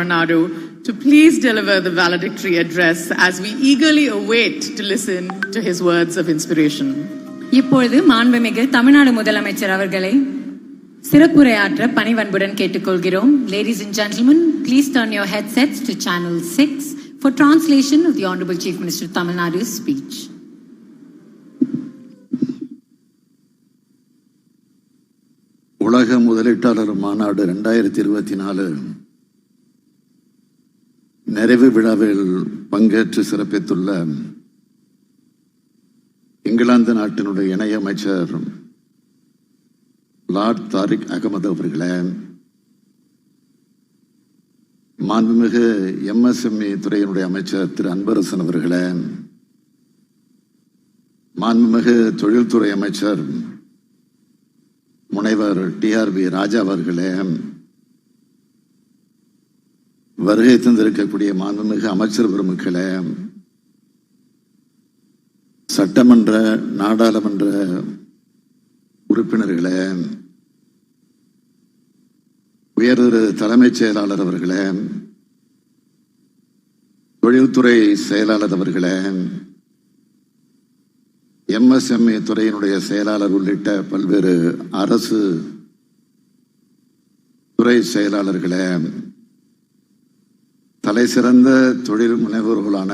Tamil Nadu to please deliver the valedictory address as we eagerly await to listen to his words of inspiration. இப்பொழுது மாண்புமிகு தமிழ்நாடு முதலமைச்சர் அவர்களை சிறப்புரையாற்ற பணிவன்புடன் கேட்டுக்கொள்கிறோம் ladies and gentlemen please turn your headsets to channel six for translation of the honourable chief minister Tamil Nadu speech உலக முதலீட்டாளர் மாநாடு ரெண்டாயிரத்தி இருபத்தி நாலு நிறைவு விழாவில் பங்கேற்று சிறப்பித்துள்ள இங்கிலாந்து நாட்டினுடைய இணையமைச்சர் லார்ட் தாரிக் அகமது அவர்களே மாண்புமிகு எம்எஸ்எம்இ துறையினுடைய அமைச்சர் திரு அன்பரசன் அவர்களே மாண்புமிகு தொழில்துறை அமைச்சர் முனைவர் டிஆர்பி ராஜா அவர்களே வருகை தந்திருக்கக்கூடிய மாண்புமிகு அமைச்சர் பெருமக்களே சட்டமன்ற நாடாளுமன்ற உறுப்பினர்களே உயர்திரு தலைமைச் செயலாளர் அவர்களே தொழில்துறை செயலாளர் அவர்களே எம்எஸ்எம்இ துறையினுடைய செயலாளர் உள்ளிட்ட பல்வேறு அரசு துறை செயலாளர்களே தலை சிறந்த தொழில் முனைவோர்களான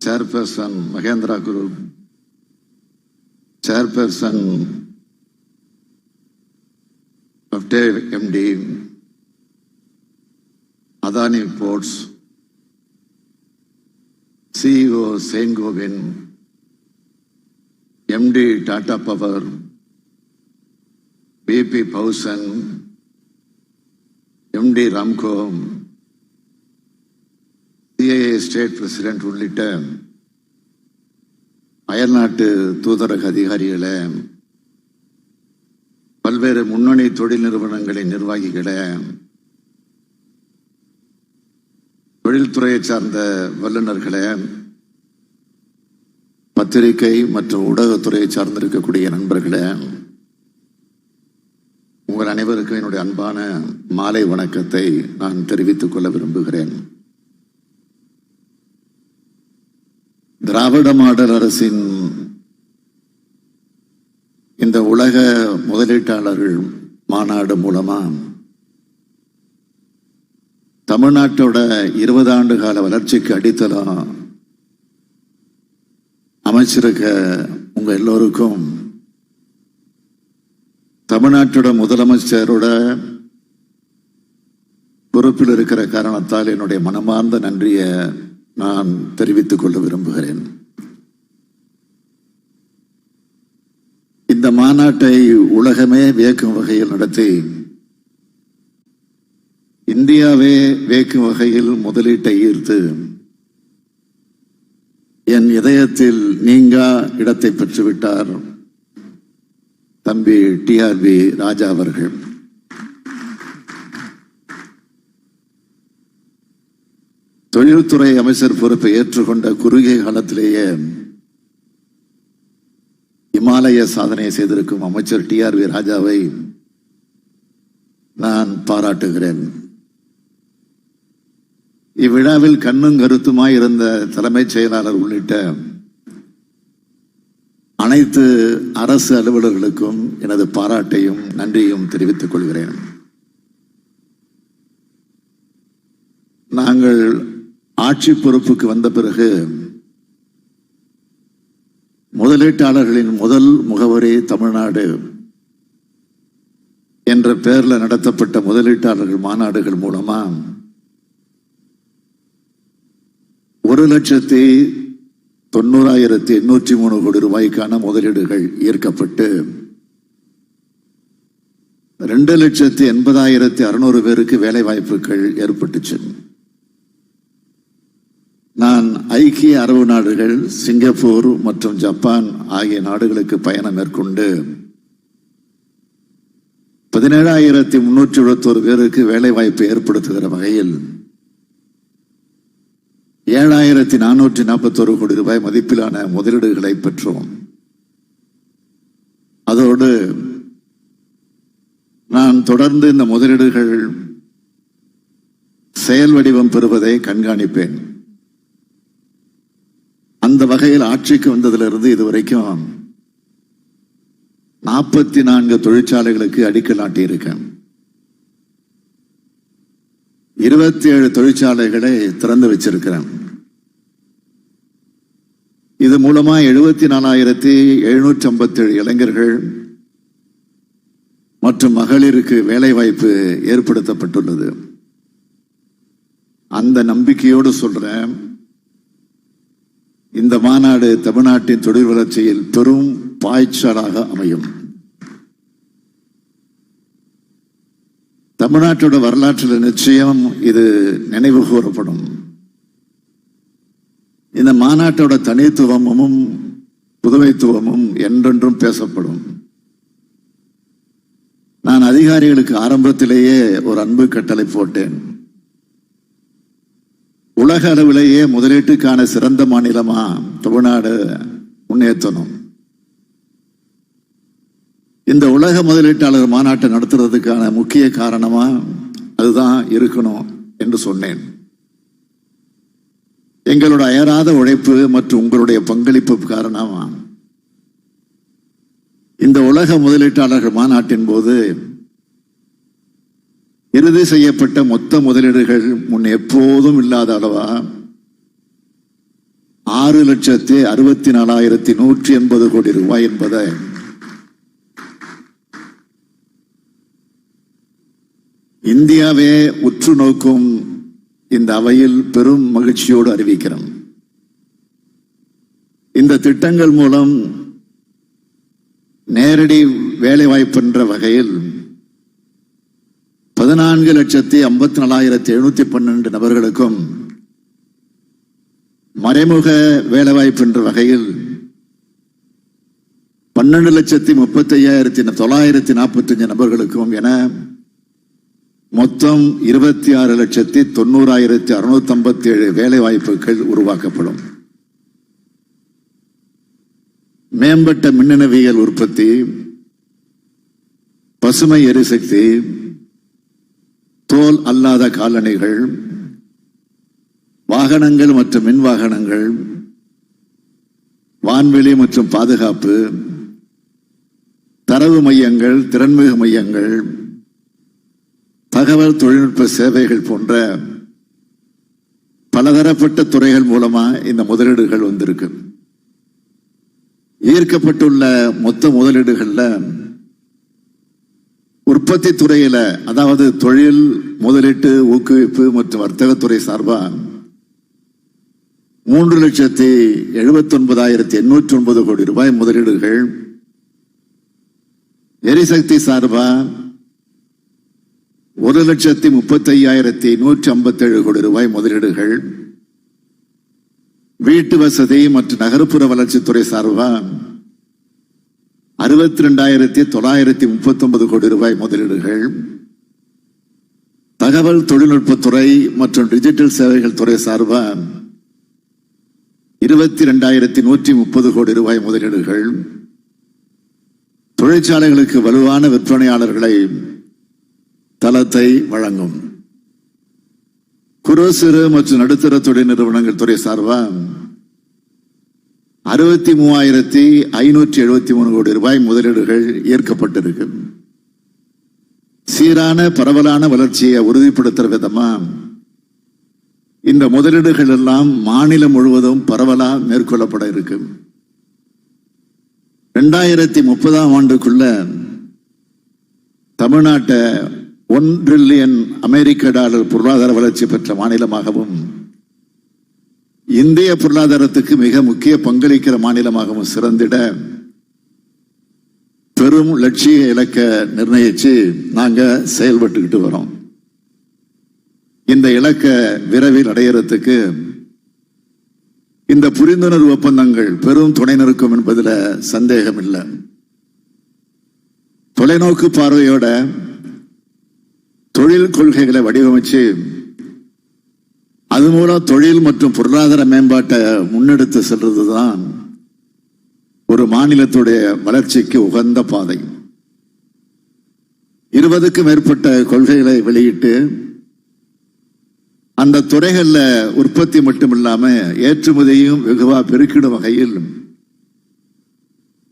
chairperson Mahindra group chairperson MD Adani ports CEO சேங்கோவின் MD Tata power BP பவுசன் எம்டி ராம்கோம் சிஐஏ ஸ்டேட் பிரசிடென்ட் உள்ளிட்ட அயல்நாட்டு தூதரக அதிகாரிகளை பல்வேறு முன்னணி தொழில் நிறுவனங்களின் நிர்வாகிகளை தொழில்துறையை சார்ந்த வல்லுநர்களை பத்திரிகை மற்றும் ஊடகத்துறையை சார்ந்திருக்கக்கூடிய நண்பர்களே உங்கள் அனைவருக்கும் என்னுடைய அன்பான மாலை வணக்கத்தை நான் தெரிவித்துக் கொள்ள விரும்புகிறேன். திராவிட மாடல் அரசின் இந்த உலக முதலீட்டாளர்கள் மாநாடு மூலமா தமிழ்நாட்டோட இருபது ஆண்டு கால வளர்ச்சிக்கு அடித்தளம் அமைச்சிருக்க உங்க எல்லோருக்கும் தமிழ்நாட்டோட முதலமைச்சரோட பொறுப்பில் இருக்கிற காரணத்தால் என்னுடைய மனமார்ந்த நன்றியை நான் தெரிவித்துக் கொள்ள விரும்புகிறேன். இந்த மாநாட்டை உலகமே வியக்கும் வகையில் நடத்தி இந்தியாவே வியக்கும் வகையில் முதலீட்டை ஈர்த்து என் இதயத்தில் நீங்கா இடத்தை பெற்றுவிட்டார். தம்பி டிஆர்பி ராஜா அவர்கள். தொழில்துறை அமைச்சர் பொறுப்பை ஏற்றுக்கொண்ட குறுகிய காலத்திலேயே இமாலய சாதனை செய்திருக்கும் அமைச்சர் டி ஆர்வி ராஜாவை நான் பாராட்டுகிறேன். இவ்விழாவில் கண்ணும் கருத்துமாய் இருந்த தலைமைச் செயலாளர் உள்ளிட்ட அனைத்து அரசு அலுவலர்களுக்கும் எனது பாராட்டையும் நன்றியும் தெரிவித்துக் கொள்கிறேன். நாங்கள் ஆட்சி பொறுப்புக்கு வந்த பிறகு முதலீட்டாளர்களின் முதல் முகவரி தமிழ்நாடு என்ற பெயரில் நடத்தப்பட்ட முதலீட்டாளர்கள் மாநாடுகள் மூலமா ஒரு லட்சத்தி தொண்ணூறாயிரத்தி எண்ணூற்றி மூணு கோடி ரூபாய்க்கான முதலீடுகள் ஈர்க்கப்பட்டு ரெண்டு லட்சத்தி எண்பதாயிரத்தி அறுநூறு பேருக்கு வேலை வாய்ப்புகள் ஏற்பட்டுச்சு. நான் ஐக்கிய அரபு நாடுகள் சிங்கப்பூர் மற்றும் ஜப்பான் ஆகிய நாடுகளுக்கு பயணம் மேற்கொண்டு பதினேழாயிரத்தி முன்னூற்றி எழுபத்தோரு பேருக்கு வேலை வாய்ப்பு ஏற்படுத்துகிற வகையில் ஏழாயிரத்தி நானூற்றி நாற்பத்தோரு கோடி ரூபாய் மதிப்பிலான முதலீடுகளை பெற்றோம். அதோடு நான் தொடர்ந்து இந்த முதலீடுகள் செயல் வடிவம் பெறுவதை கண்காணிப்பேன். அந்த வகையில் ஆட்சிக்கு வந்ததிலிருந்து இதுவரைக்கும் நாற்பத்தி நான்கு தொழிற்சாலைகளுக்கு அடிக்கல் நாட்டியிருக்கேன். இருபத்தி ஏழு தொழிற்சாலைகளை திறந்து வச்சிருக்கிறேன். இது மூலமா எழுபத்தி நாலாயிரத்தி எழுநூற்றி ஐம்பத்தி ஏழு இளைஞர்கள் மற்றும் மகளிருக்கு வேலை வாய்ப்பு ஏற்படுத்தப்பட்டுள்ளது. அந்த நம்பிக்கையோடு சொல்றேன் இந்த மாநாடு தமிழ்நாட்டின் தொழில் வளர்ச்சியில் பெரும் பாய்ச்சலாக அமையும். தமிழ்நாட்டோட வரலாற்றில் நிச்சயம் இது நினைவு கூறப்படும். இந்த மாநாட்டோட தனித்துவமும் புதுமைத்துவமும் என்றென்றும் பேசப்படும். நான் அதிகாரிகளுக்கு ஆரம்பத்திலேயே ஒரு அன்பு கட்டளை போட்டேன். உலக அளவிலேயே முதலீட்டுக்கான சிறந்த மாநிலமா தமிழ்நாடு முன்னேற்றணும். இந்த உலக முதலீட்டாளர் மாநாட்டை நடத்துறதுக்கான முக்கிய காரணமா அதுதான் இருக்கணும் என்று சொன்னேன். எங்களோட அயராத உழைப்பு மற்றும் உங்களுடைய பங்களிப்பு காரணமா இந்த உலக முதலீட்டாளர்கள் மாநாட்டின் போது இறுதி செய்யப்பட்ட மொத்த முதலீடுகள் முன் எப்போதும் இல்லாத அளவா ஆறு லட்சத்தி அறுபத்தி நாலாயிரத்தி நூற்றி எண்பது கோடி ரூபாய் என்பதை இந்தியாவே உற்று நோக்கும் இந்த அவையில் பெரும் மகிழ்ச்சியோடு அறிவிக்கிறோம். இந்த திட்டங்கள் மூலம் நேரடி வேலை என்ற வகையில் பதினான்கு லட்சத்தி ஐம்பத்தி நாலாயிரத்தி எழுநூத்தி பன்னெண்டு நபர்களுக்கும் மறைமுக வேலைவாய்ப்பு என்ற வகையில் பன்னெண்டு லட்சத்தி முப்பத்தி ஐயாயிரத்தி தொள்ளாயிரத்தி நாற்பத்தி அஞ்சு நபர்களுக்கும் என மொத்தம் இருபத்தி ஆறு லட்சத்தி தொண்ணூறாயிரத்தி அறுநூத்தி ஐம்பத்தி ஏழு வேலை வாய்ப்புகள் உருவாக்கப்படும். மேம்பட்ட மின்னணுவியல் உற்பத்தி பசுமை எரிசக்தி தோல் அல்லாத காலணிகள் வாகனங்கள் மற்றும் மின் வாகனங்கள் வான்வெளி மற்றும் பாதுகாப்பு தரவு மையங்கள் திறன்மிகு மையங்கள் தகவல் தொழில்நுட்ப சேவைகள் போன்ற பலதரப்பட்ட துறைகள் மூலமா இந்த முதலீடுகள் வந்திருக்கு. ஈர்க்கப்பட்டுள்ள மொத்த முதலீடுகள்ல உற்பத்தி துறையில அதாவது தொழில் முதலீட்டு ஊக்குவிப்பு மற்றும் வர்த்தகத்துறை சார்பா மூன்று லட்சத்தி எழுபத்தி ஒன்பதாயிரத்தி எண்ணூற்றி ஒன்பது கோடி ரூபாய் முதலீடுகள் எரிசக்தி சார்பா ஒரு லட்சத்தி முப்பத்தையாயிரத்தி நூற்றி ஐம்பத்தேழு கோடி ரூபாய் முதலீடுகள். வீட்டு வசதி மற்றும் நகர்ப்புற வளர்ச்சித்துறை சார்பாக அறுபத்தி ரெண்டாயிரத்தி தொள்ளாயிரத்தி முப்பத்தி ஒன்பது கோடி ரூபாய் முதலீடுகள். தகவல் தொழில்நுட்பத்துறை மற்றும் டிஜிட்டல் சேவைகள் துறை சார்பாக இருபத்தி ரெண்டாயிரத்தி நூற்றி முப்பது கோடி ரூபாய் முதலீடுகள். தொழிற்சாலைகளுக்கு வலுவான விற்பனையாளர்களை தளத்தை வழங்கும். குறு சிறு மற்றும் நடுத்தர தொழில் நிறுவனங்கள் துறை சார்பாக அறுபத்தி மூவாயிரத்தி ஐநூற்றி எழுபத்தி மூணு கோடி ரூபாய் முதலீடுகள் ஏற்கப்பட்டிருக்கு சீரான பரவலான வளர்ச்சியை உறுதிப்படுத்துற விதமா இந்த முதலீடுகள் எல்லாம் மாநிலம் முழுவதும் பரவலா மேற்கொள்ளப்பட இருக்கு ரெண்டாயிரத்தி முப்பதாம் ஆண்டுக்குள்ள தமிழ்நாட்டை ஒன் ட்ரில்லியன் அமெரிக்க டாலர் பொருளாதார வளர்ச்சி பெற்ற மாநிலமாகவும் இந்திய பொருளாதாரத்துக்கு மிக முக்கிய பங்களிக்கிற மாநிலமாகவும் சிறந்திட பெரும் லட்சிய இலக்க நிர்ணயிச்சு நாங்க செயல்பட்டுக்கிட்டு வரோம். இந்த இலக்க விரைவில் அடையறதுக்கு இந்த புரிந்துணர்வு ஒப்பந்தங்கள் பெரும் துணை நிற்கும் என்பதுல சந்தேகம் இல்லை தொலைநோக்கு பார்வையோட தொழில் கொள்கைகளை வடிவமைச்சு அது மூலம் தொழில் மற்றும் பொருளாதார மேம்பாட்டை முன்னெடுத்து செல்றதுதான் ஒரு மாநிலத்துடைய வளர்ச்சிக்கு உகந்த பாதை. இருபதுக்கும் மேற்பட்ட கொள்கைகளை வெளியிட்டு அந்த துறைகளில் உற்பத்தி மட்டுமில்லாம ஏற்றுமதியும் வெகுவா பெருக்கிடும் வகையில்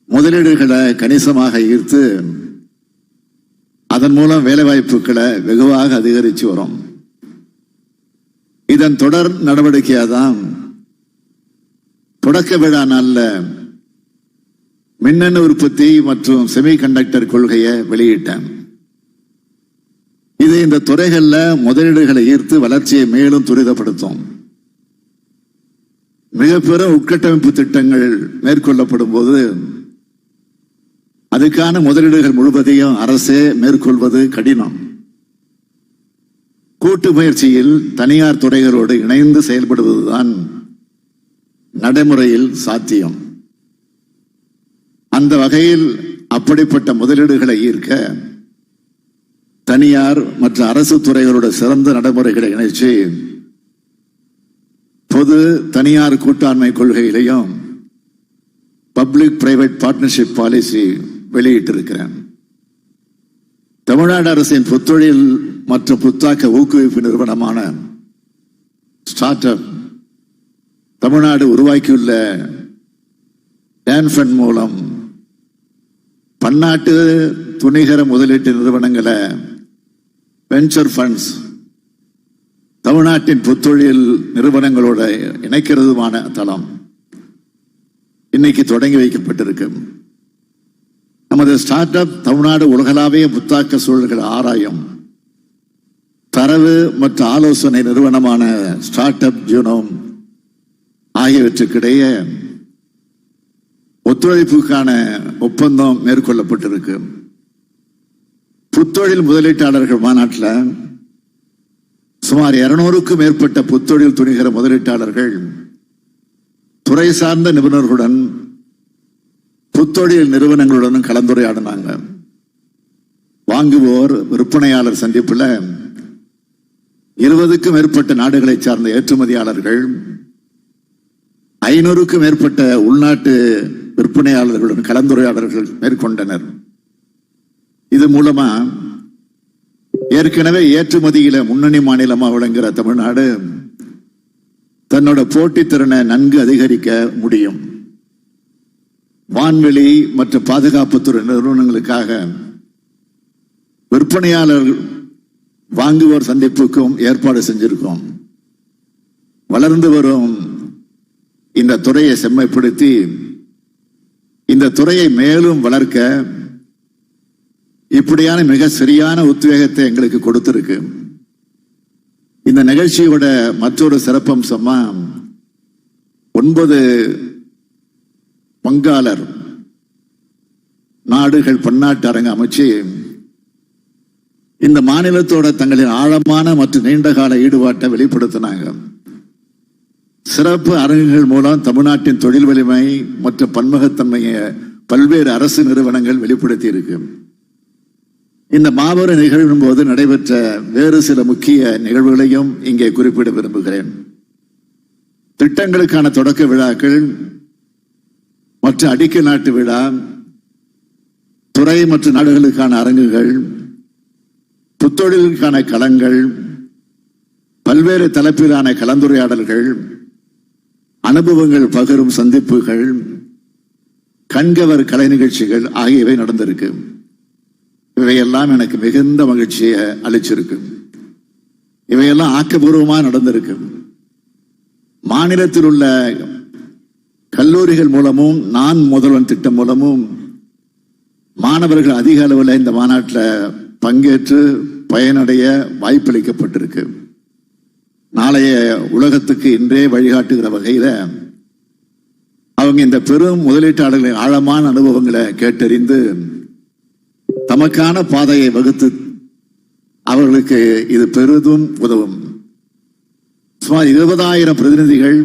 முதலீடுகளை கணிசமாக ஈர்த்து அதன் மூலம் வேலைவாய்ப்புகளை வெகுவாக அதிகரித்து வரும். இதன் தொடர் நடவடிக்கையாக தான் தொடக்க விழா நல்ல மின்னணு உற்பத்தி மற்றும் செமிகண்டக்டர் கொள்கையை வெளியிட்டேன். இது இந்த துறைகளில் முதலீடுகளை ஈர்த்து வளர்ச்சியை மேலும் துரிதப்படுத்தும். மிகப்பெரும் உட்கட்டமைப்பு திட்டங்கள் மேற்கொள்ளப்படும் போது அதுக்கான முதலீடுகள் முழுவதையும் அரசே மேற்கொள்வது கடினம். கூட்டு முயற்சியில் தனியார் துறைகளோடு இணைந்து செயல்படுவதுதான் நடைமுறையில் சாத்தியம். அந்த வகையில் அப்படிப்பட்ட முதலீடுகளை ஈர்க்க தனியார் மற்ற அரசு துறைகளோட சிறந்த நடைமுறைகளை இணைச்சு பொது தனியார் கூட்டாண்மை கொள்கையிலையும் பப்ளிக் பிரைவேட் பார்ட்னர்ஷிப் பாலிசி வெளியிட்டிருக்கிறேன். தமிழ்நாடு அரசின் புத்தொழில் மற்றும் புத்தாக்க ஊக்குவிப்பு நிறுவனமான ஸ்டார்ட் அப் தமிழ்நாடு உருவாக்கியுள்ள டான்ஃபண்ட் மூலம் பன்னாட்டு துணிகர முதலீட்டு நிறுவனங்களை வெஞ்சர் ஃபண்ட்ஸ் தமிழ்நாட்டின் புத்தொழில் நிறுவனங்களோட இணைக்கிறதுமான தளம் இன்னைக்கு தொடங்கி வைக்கப்பட்டிருக்கு. நமது ஸ்டார்ட் அப் தமிழ்நாடு உலகளாவிய புத்தாக்க சூழல்கள் ஆராயும் தரவு மற்றும் ஆலோசனை நிறுவனமான ஸ்டார்ட் அப் ஜூனோம் ஆகியவற்றுக்கிடையே ஒத்துழைப்புக்கான ஒப்பந்தம் மேற்கொள்ளப்பட்டிருக்கு. புத்தொழில் முதலீட்டாளர்கள் மாநாட்டில் சுமார் இருநூறுக்கும் மேற்பட்ட புத்தொழில் துணிகிற முதலீட்டாளர்கள் துறை சார்ந்த நிபுணர்களுடன் புத்தொழில் நிறுவனங்களுடனும் கலந்துரையாடினாங்க. வாங்குவோர் விற்பனையாளர் சந்திப்புல இருபதுக்கும் மேற்பட்ட நாடுகளை சார்ந்த ஏற்றுமதியாளர்கள் ஐநூறுக்கும் மேற்பட்ட உள்நாட்டு விற்பனையாளர்களுடன் கலந்துரையாடல்கள் மேற்கொண்டனர். இது மூலமா ஏற்கனவே ஏற்றுமதியில முன்னணி மாநிலமா விளங்குகிற தமிழ்நாடு தன்னோட போட்டித்திறனை நன்கு அதிகரிக்க முடியும். வான்வெளி மற்றும் பாதுகாப்புத்துறை நிறுவனங்களுக்காக விற்பனையாளர் வாங்குவோர் சந்திப்புக்கும் ஏற்பாடு செஞ்சிருக்கோம். வளர்ந்து வரும் இந்த துறையை செம்மைப்படுத்தி இந்த துறையை மேலும் வளர்க்க இப்படியான மிக சரியான உத்வேகத்தை எங்களுக்கு கொடுத்திருக்கு. இந்த நிகழ்ச்சியோட மற்றொரு சிறப்பம்சமா ஒன்பது பங்காளர் நாடுகள் பன்னாட்டு அரங்கு அமைச்சு இந்த மாநிலத்தோட தங்களின் ஆழமான மற்றும் நீண்டகால ஈடுபாட்டை வெளிப்படுத்தினாங்க. சிறப்பு அரங்குகள் மூலம் தமிழ்நாட்டின் தொழில் வலிமை மற்றும் பன்முகத்தன்மையை பல்வேறு அரசு நிறுவனங்கள் வெளிப்படுத்தி இருக்கு இந்த மாபெரும் நிகழ்வின் போது நடைபெற்ற வேறு சில முக்கிய நிகழ்வுகளையும் இங்கே குறிப்பிட விரும்புகிறேன். திட்டங்களுக்கான தொடக்க விழாக்கள் மற்ற அடிக்க நாட்டு விழா துறை மற்றும் நாடுகளுக்கான அரங்குகள் புத்தொழிலுக்கான களங்கள் பல்வேறு தலைப்பிலான கலந்துரையாடல்கள் அனுபவங்கள் பகிரும் சந்திப்புகள் கண்கவர் கலை நிகழ்ச்சிகள் ஆகியவை நடந்திருக்கு. இவையெல்லாம் எனக்கு மிகுந்த மகிழ்ச்சியை அளிச்சிருக்கு. இவையெல்லாம் ஆக்கப்பூர்வமாக நடந்திருக்கு. மாநிலத்தில் உள்ள கல்லூரிகள் மூலமும் நான் முதல்வன் திட்டம் மூலமும் மாணவர்கள் அதிக அளவில் இந்த மாநாட்டில் பங்கேற்று பயனடைய வாய்ப்பளிக்கப்பட்டிருக்கு. நாளைய உலகத்துக்கு இன்றே வழிகாட்டுகிற வகையில அவங்க இந்த பெரும் முதலீட்டாளர்களின் ஆழமான அனுபவங்களை கேட்டறிந்து தமக்கான பாதையை வகுத்து அவர்களுக்கு இது பெரிதும் உதவும். சுமார் இருபதாயிரம் பிரதிநிதிகள்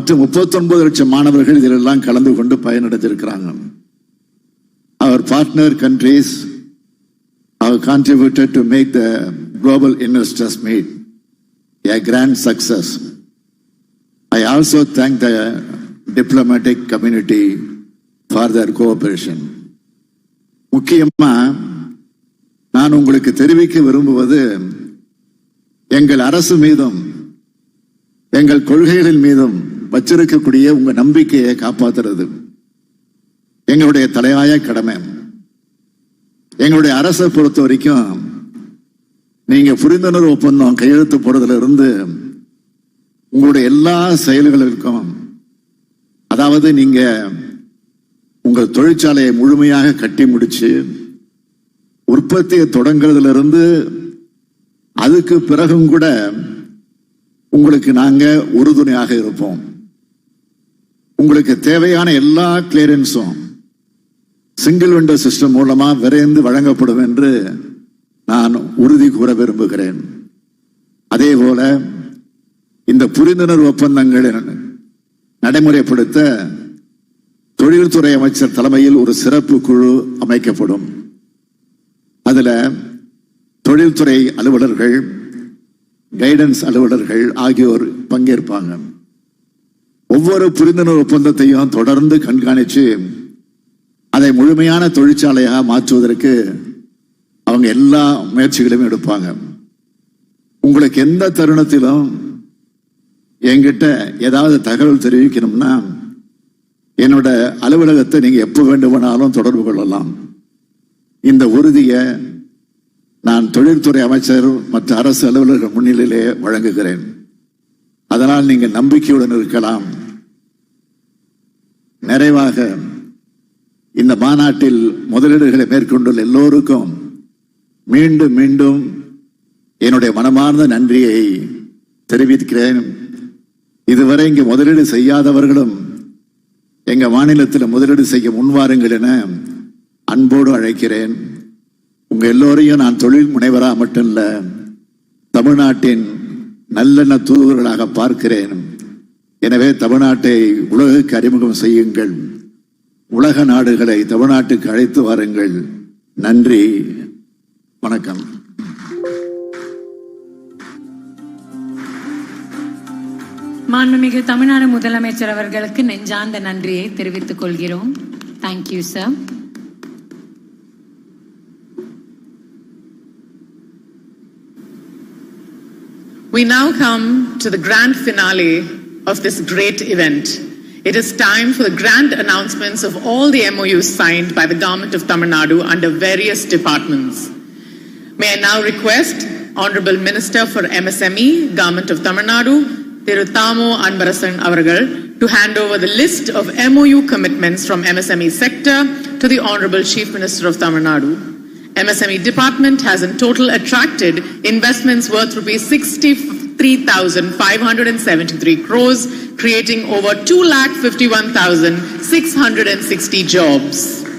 மற்றும் முப்பத்தொன்பது லட்சம் மாணவர்கள் இதிலெல்லாம் கலந்து கொண்டு பயனடைஞ்சிருக்கிறாங்க our partner countries have contributed to make the global investors meet a grand success I also thank the diplomatic community for their cooperation முக்கியமா நான் உங்களுக்கு தெரிவிக்க விரும்புவது எங்கள் அரசு மீதும் எங்கள் கொள்கைகளின் மீதும் வச்சிருக்கக்கூடிய உங்க நம்பிக்கையை காப்பாத்துறது. எங்களுடைய தலையாய கடமை. எங்களுடைய அரசை பொறுத்த வரைக்கும் நீங்க புரிந்துணர்வு ஒப்பந்தம் கையெழுத்து போடுறதுல இருந்து உங்களுடைய எல்லா செயல்களுக்கும் அதாவது நீங்க உங்கள் தொழிற்சாலையை முழுமையாக கட்டி முடிச்சு உற்பத்தியை தொடங்குறதுல இருந்து அதுக்கு பிறகும் கூட உங்களுக்கு நாங்க உறுதுணையாக இருப்போம். உங்களுக்கு தேவையான எல்லா கிளியரன்ஸும் சிங்கிள் விண்டோ சிஸ்டம் மூலமா விரைந்து வழங்கப்படும் என்று நான் உறுதி கூற விரும்புகிறேன். அதே போல இந்த புரிந்துணர்வு ஒப்பந்தங்களை நடைமுறைப்படுத்த தொழில்துறை அமைச்சர் தலைமையில் ஒரு சிறப்பு குழு அமைக்கப்படும். அதுல தொழில்துறை அலுவலர்கள் கைடன்ஸ் அலுவலர்கள் ஆகியோர் பங்கேற்பாங்க. ஒவ்வொரு புரிந்துணர்வு ஒப்பந்தத்தையும் தொடர்ந்து கண்காணிச்சு அதை முழுமையான தொழிற்சாலையாக மாற்றுவதற்கு அவங்க எல்லா முயற்சிகளையும் எடுப்பாங்க. உங்களுக்கு எந்த தருணத்திலும் என்கிட்ட ஏதாவது தகவல் தெரிவிக்கணும்னா என்னோட அலுவலகத்தை நீங்க எப்ப வேண்டுமானாலும் தொடர்பு கொள்ளலாம். இந்த உறுதியை நான் தொழில்துறை அமைச்சர் மற்ற அரசு அலுவலர்கள் முன்னிலையிலே வழங்குகிறேன். அதனால் நீங்கள் நம்பிக்கையுடன் இருக்கலாம். நிறைவாக இந்த மாநாட்டில் முதலீடுகளை மேற்கொண்டுள்ள எல்லோருக்கும் மீண்டும் மீண்டும் என்னுடைய மனமார்ந்த நன்றியை தெரிவிக்கிறேன். இதுவரை இங்கு முதலீடு செய்யாதவர்களும் எங்க மாநிலத்தில் முதலீடு செய்ய முன்வாருங்கள் என அன்போடு அழைக்கிறேன். உங்க எல்லோரையும் நான் தொழில் முனைவராக மட்டும் இல்ல தமிழ்நாட்டின் நல்லெண்ண தூதுவர்களாக பார்க்கிறேன். எனவே தமிழ்நாட்டை உலகுக்கு அறிமுகம் செய்யுங்கள். உலக நாடுகளை தமிழ்நாட்டுக்கு அழைத்து வாருங்கள். நன்றி. வணக்கம். மாண்புமிகு தமிழ்நாடு முதலமைச்சர் அவர்களுக்கு நெஞ்சார்ந்த நன்றியை தெரிவித்துக் கொள்கிறோம். Thank you sir We now come to the grand finale of this great event. It is time for the grand announcements of all the MOUs signed by the Government of Tamil Nadu under various departments. May I now request Honorable Minister for MSME, Government of Tamil Nadu, Tirutamo Anbarasan Avargal, to hand over the list of MOU commitments from MSME sector to the Honorable Chief Minister of Tamil Nadu. MSME department has in total attracted investments worth rupees 63,573 crores, creating over 2,51,660 jobs.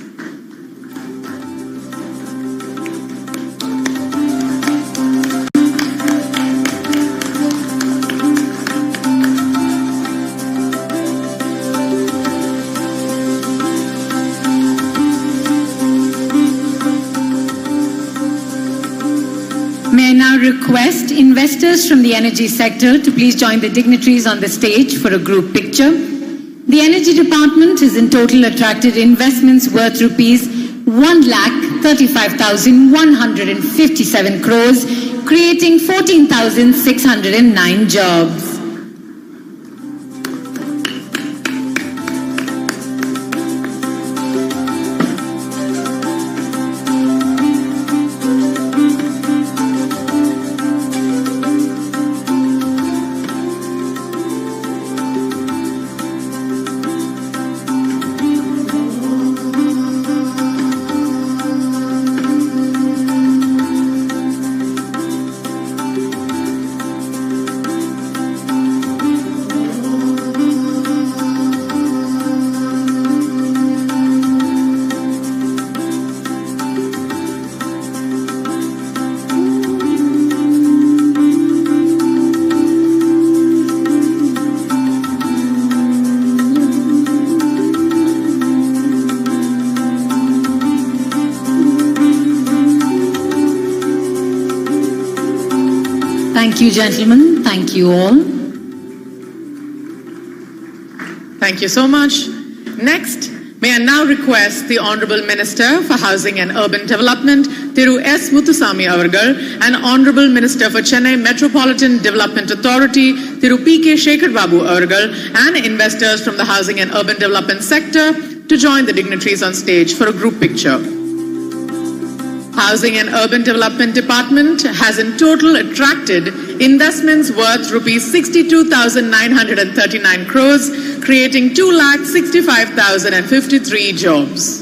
Investors from the energy sector to please join the dignitaries on the stage for a group picture. The energy department has in total attracted investments worth rupees 1 lakh 35,157 crores, creating 14,609 jobs. Thank you, gentlemen. Thank you all. Thank you so much. Next, May I now request the Honorable Minister for Housing and Urban Development, Thiru S. Muthusamy Avargal, and Honorable Minister for Chennai Metropolitan Development Authority, Thiru P. K. Shekhar Babu Avargal, and investors from the housing and urban development sector to join the dignitaries on stage for a group picture. Housing and Urban Development Department has in total attracted investments worth rupees 62,939 crores, creating 2,65,053 jobs.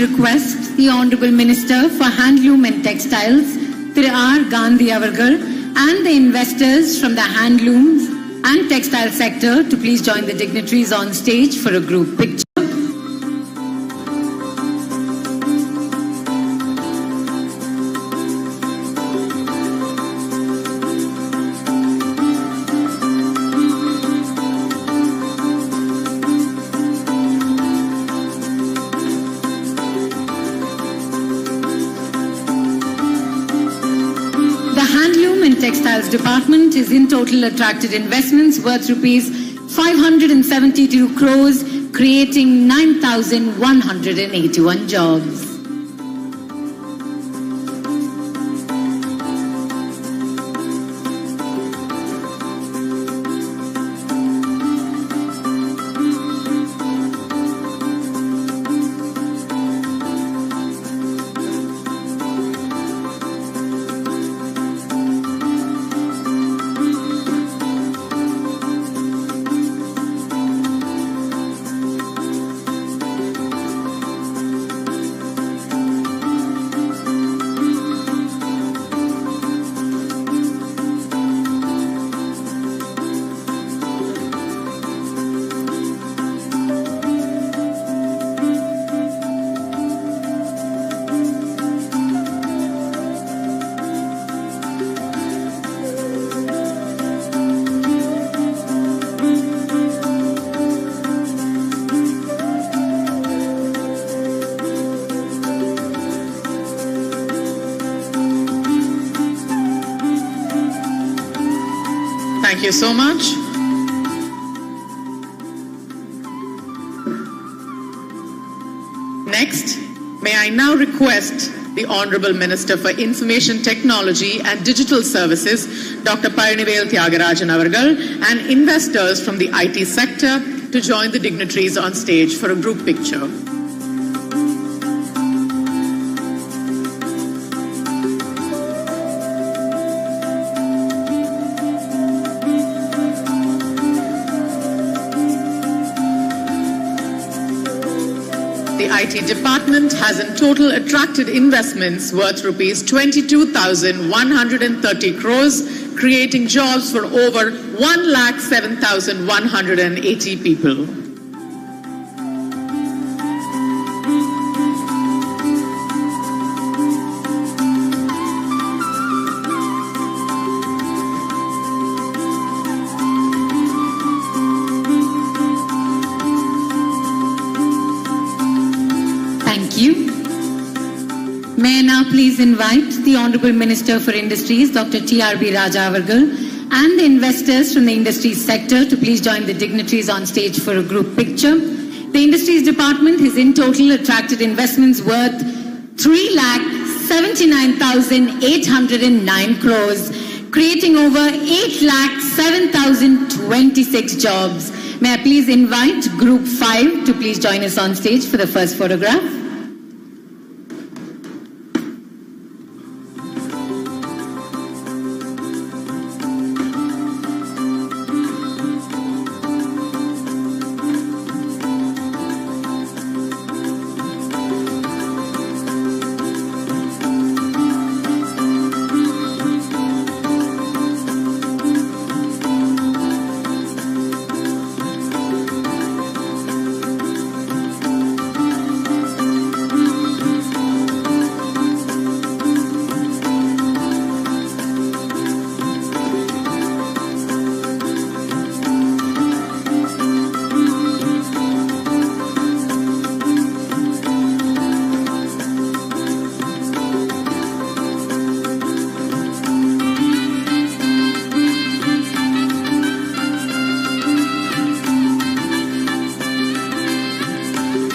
Request the Honorable Minister for Handloom and Textiles, Thiru R. Gandhi Avargal, and the investors from the handlooms and textile sector to please join the dignitaries on stage for a group picture. Department is in total attracted investments worth rupees 572 crores, creating 9,181 jobs. You so much. Next, may I now request the Honorable Minister for Information Technology and Digital Services, Dr. Parinivel Tyagarajan Avargal, and investors from the IT sector to join the dignitaries on stage for a group picture. IT department has in total attracted investments worth rupees 22,130 crores, creating jobs for over 1,07,180 people. Invite the Honorable Minister for Industries, Dr. T.R.B. Raja Avargal, and the investors from the industry sector to please join the dignitaries on stage for a group picture. The Industries Department has in total attracted investments worth 3 lakh 79,809 crores, creating over 8 lakh 7,026 jobs. May I please invite Group 5 to please join us on stage for the first photograph.